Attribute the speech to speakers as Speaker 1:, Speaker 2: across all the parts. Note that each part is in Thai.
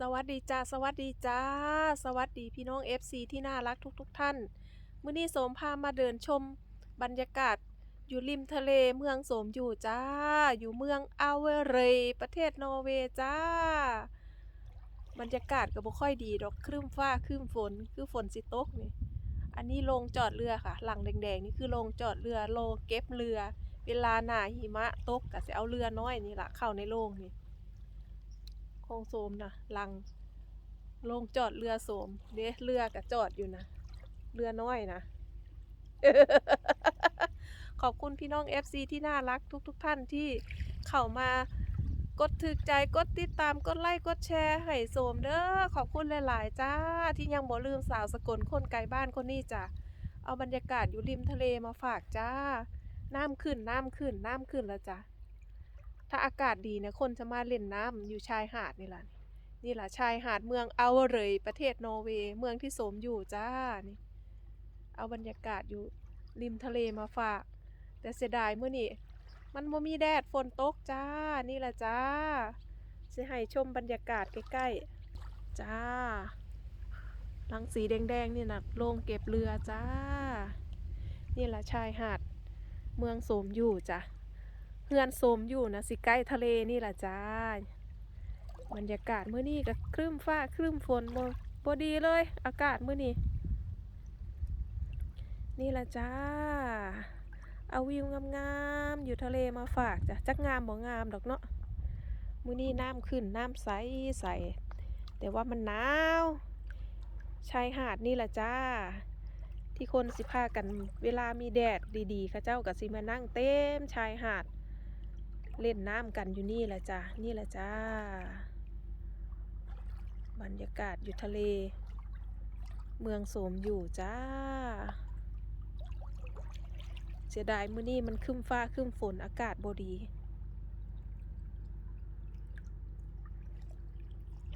Speaker 1: สวัสดีจ้าสวัสดีจ้า สวัสดีพี่น้อง FC ที่น่ารักทุกๆทท่าน มื้อนี้โสมพามาเดินชม บรรยากาศ อยู่ริมทะเลเมืองโสมอยู่จ้า อยู่เมืองอาเวเรยประเทศนอร์เวย์จ้า บรรยากาศก็บ่ค่อยดีดอกครึ้มฟ้าครึ้มฝนคือฝนสิตกนี่อันนี้โรงจอดเรือค่ะ หลังแดงๆนี่คือโรงจอดเรือโรงเก็บเรือ เวลาหน้าหิมะตกก็สิเอาเรือน้อยนี่ล่ะเข้าในโรงนี่ งโสมนะลังลงจอดเรือโสมเด้เรือกับจอดอยู่นะเรือน้อยนะขอบคุณพี่น้อง FC ที่น่ารักทุกๆทท่านที่เข้ามากดถึกใจกดติดตามกดไลค์กดแชร์ให้โสมเด้อขอบคุณหลาย ๆ จ้า ที่ยังบ่ลืมสาวสกลคนไกลบ้านคนนี้จ้ะเอาบรรยากาศอยู่ริมทะเลมาฝากจ้าน้ำขึ้นน้ำขึ้นน้ำขึ้นแล้วจ้ะ ถ้าอากาศดีเนี่ยคนจะมาเล่นน้ำอยู่ชายหาดนี่แหละนี่แหละชายหาดเมืองเอาเรยประเทศนอร์เวย์เมืองที่สมอยู่จ้านี่ เอาบรรยากาศอยู่ริมทะเลมาฝาก แต่เสียดายเมื่อนี่มันบ่มีแดดฝนตกจ้า นี่แหละจ้าจะให้ชมบรรยากาศใกล้ๆ จ้าหลังสีแดงๆนี่นะโรงเก็บเรือจ้า นี่แหละชายหาดเมืองสมอยู่จ้ะ เฮือนโสมอยู่นะสิใกล้ทะเลนี่แหละจ้าบรรยากาศเมื้อนี้ก็ครึ้มฟ้าครึ้มฝนบ่บ่ดีเลย อากาศเมื้อนี้นี่แหละจ้า เอาวิวงามๆอยู่ทะเลมาฝากจ้ะจักงามบ่งามดอกเนาะมื้อนี้น้ำขึ้นน้ำใสใสแต่ว่ามันหนาวชายหาดนี่แหละจ้า ที่คนสิพากันเวลามีแดดดีๆเข้าเจ้าก็สิมานั่งเต็มชายหาด เล่นน้ำกันอยู่นี่แหละจ้านี่แหละจ้า บรรยากาศอยู่ทะเล เมืองโสมอยู่จ้า เสียดายมื้อนี้มันคึ้มฟ้าคึ้มฝนอากาศบดี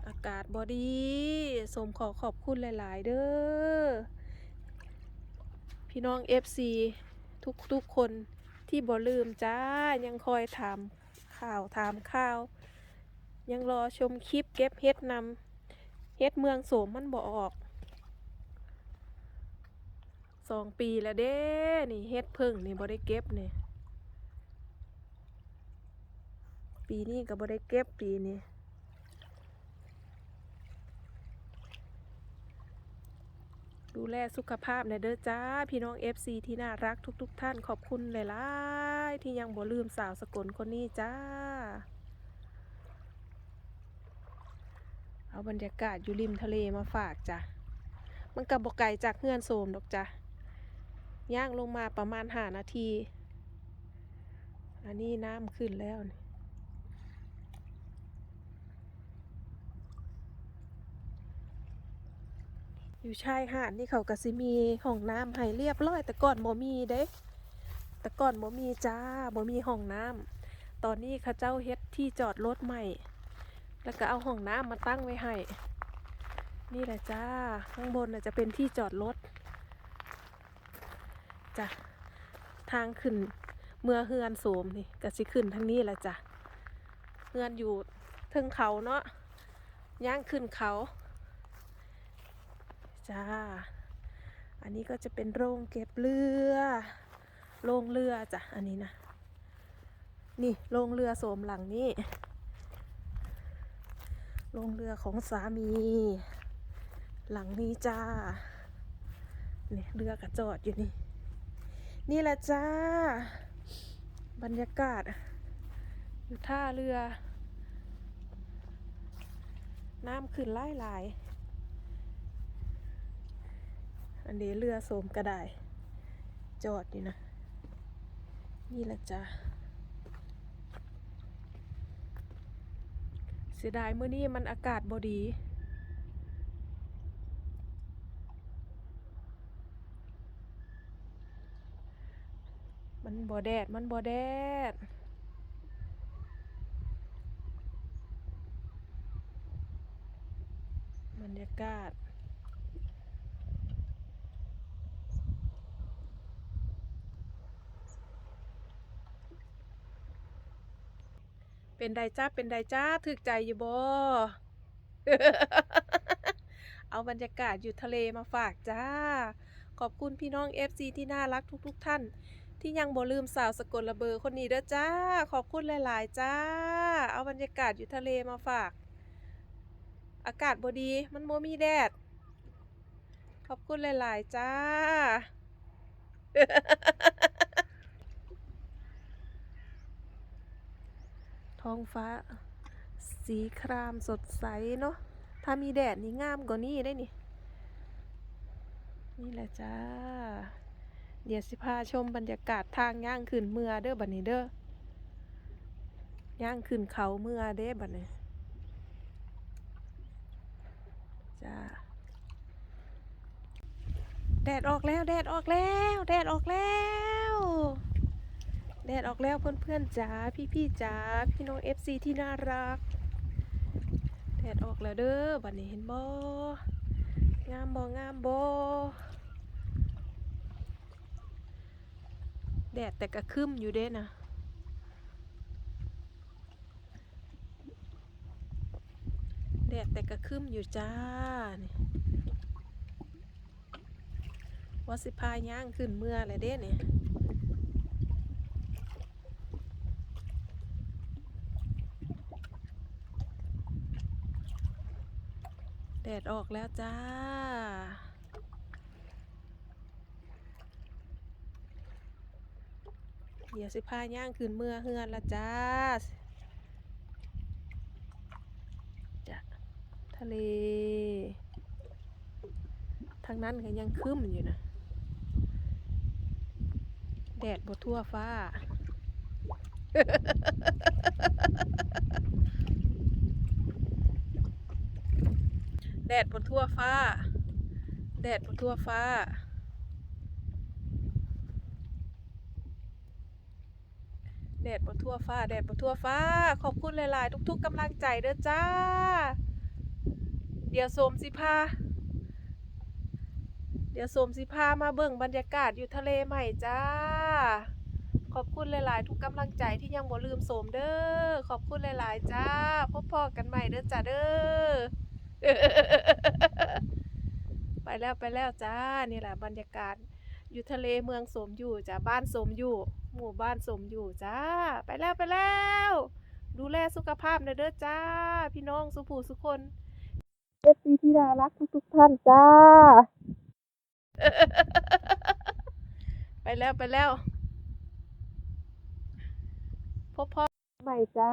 Speaker 1: อากาศบดีสมขอขอบคุณหลาย ๆ เด้อพี่น้อง FC ทุกๆคน ที่บ่ลืมจ้ายังคอยถามข่าวถามข่าว ยังรอชมคลิปเก็บเฮ็ดนำเฮ็ดเมืองโสมมันบ่ออกสองปีแล้วเด้นี่เฮ็ดเพิ่งนี่บ่ได้เก็บนี่ปีนี้ก็บ่ได้เก็บปีนี้ ดูแลสุขภาพหน่อยเด้อจ้า พี่น้อง FC ที่น่ารักทุกๆทท่านขอบคุณหลายๆที่ยังบ่ลืมสาวสกลคนนี้จ้า เอาบรรยากาศอยู่ริมทะเลมาฝากจ้ะ มันกับบกไก่จากเฮือนโสมดอกจ้ะ ย่างลงมาประมาณหานาที อันนี้น้ำขึ้นแล้วนี่ อยู่ชายหาดนี่เขาก็สิมีห้องน้ำให้เรียบร้อย แต่ก่อนบ่มีเด้แต่ก่อนบ่มีจ้าบ่มีห้องน้ำตอนนี้ข้าเจ้าเฮ็ดที่จอดรถใหม่ แล้วก็เอาห้องน้ำมาตั้งไว้ให้นี่แหละจ้า ข้างบนจะเป็นที่จอดรถจ้ะทางขึ้นเมื่อเฮือนโสมนี่ก็สิขึ้นทางนี้แหละจ้ะเฮือนอยู่เทิงเขาเนาะย่างขึ้นเขา จ้า อันนี้ก็จะเป็นโรงเก็บเรือ โรงเรือจ้ะ อันนี้นะ นี่โรงเรือโสมหลังนี้โรงเรือของสามี หลังนี้จ้า เนี่ยเรือกระจอดอยู่นี่ นี่แหละจ้า บรรยากาศ อยู่ท่าเรือ น้ำขึ้นไล่หลายๆ อันนี้เรือโสมกระไดจอดอยู่นะ นี่แหละจ้าเสียดายมื้อนี้มันอากาศบดี มันบ่แดด มันบ่แดดบรรยากาศ เป็นไดจ้าเป็นไดจ้าถึกใจอยู่บ่เอาบรรยากาศอยู่ทะเลมาฝากจ้า ขอบคุณพี่น้อง FC ที่น่ารักทุกๆทท่าน ที่ยังบ่ลืมสาวสกลระเบอคนนี้เด้อจ้า ขอบคุณหลาย ๆ จ้า เอาบรรยากาศอยู่ทะเลมาฝาก อากาศบดีมันโมมีแดด ขอบคุณหลาย ๆ จ้า ท้องฟ้า สีครามสดใสเนาะ ถ้ามีแดดนี่งามกว่านี้ได้นี่ นี่แหละจ้า เดี๋ยวสิพาชมบรรยากาศทางย่างขึ้นเมือเด้อบัดนี้เด้อย่างขึ้นเขาเมือเด้บัดนี้จ้าแดดออกแล้ว แดดออกแล้ว แดดออกแล้ว แดดออกแล้วเพื่อนๆจ๋าพี่ๆจ๋าพี่น้อง FC ที่น่ารัก แดดออกแล้วเด้อบัดนี้เห็นบ่งามบ่งามบ่แดดแต่กระคึมอยู่เด้นะแดดแต่กระคึมอยู่จ้านี่ว่าสิพาย่างขึ้นเมื่อเลยเด้เนี่ย แดดออกแล้วจ้า เดี๋ยวสิพาย่างขึ้นเมื่อเฮือนละจ้าจะทะเล ทางนั้นก็ยังคึ้มอยู่นะ แดดบทั่วฟ้า แดดบนทั่วฟ้า แดดบนทั่วฟ้า แดดบนทั่วฟ้า แดดบนทั่วฟ้า ขอบคุณหลายๆ ทุก ๆกำลังใจเด้อจ้า เดี๋ยวโสมสิพาเดี๋ยวโสมสิพามาเบิ่งบรรยากาศอยู่ทะเลใหม่จ้าขอบคุณหลาย ๆ ทุกกำลังใจที่ยังบ่ลืมโสมเด้อ ขอบคุณหลาย ๆ จ้า พบพอกันใหม่เด้อจ้าเด้อ ไปแล้วไปแล้วจ้า นี่แหละบรรยากาศ อยู่ทะเลเมืองสมอยู่จ้าบ้านสมอยู่ หมู่บ้านสมอยู่จ้า ไปแล้วไปแล้ว ดูแลสุขภาพหน่อยเด้อจ้า พี่น้องสุภูสุคนเอฟซีที่น่ารักทุกๆท่านจ้า ไปแล้วไปแล้ว พบพ่อใหม่จ้า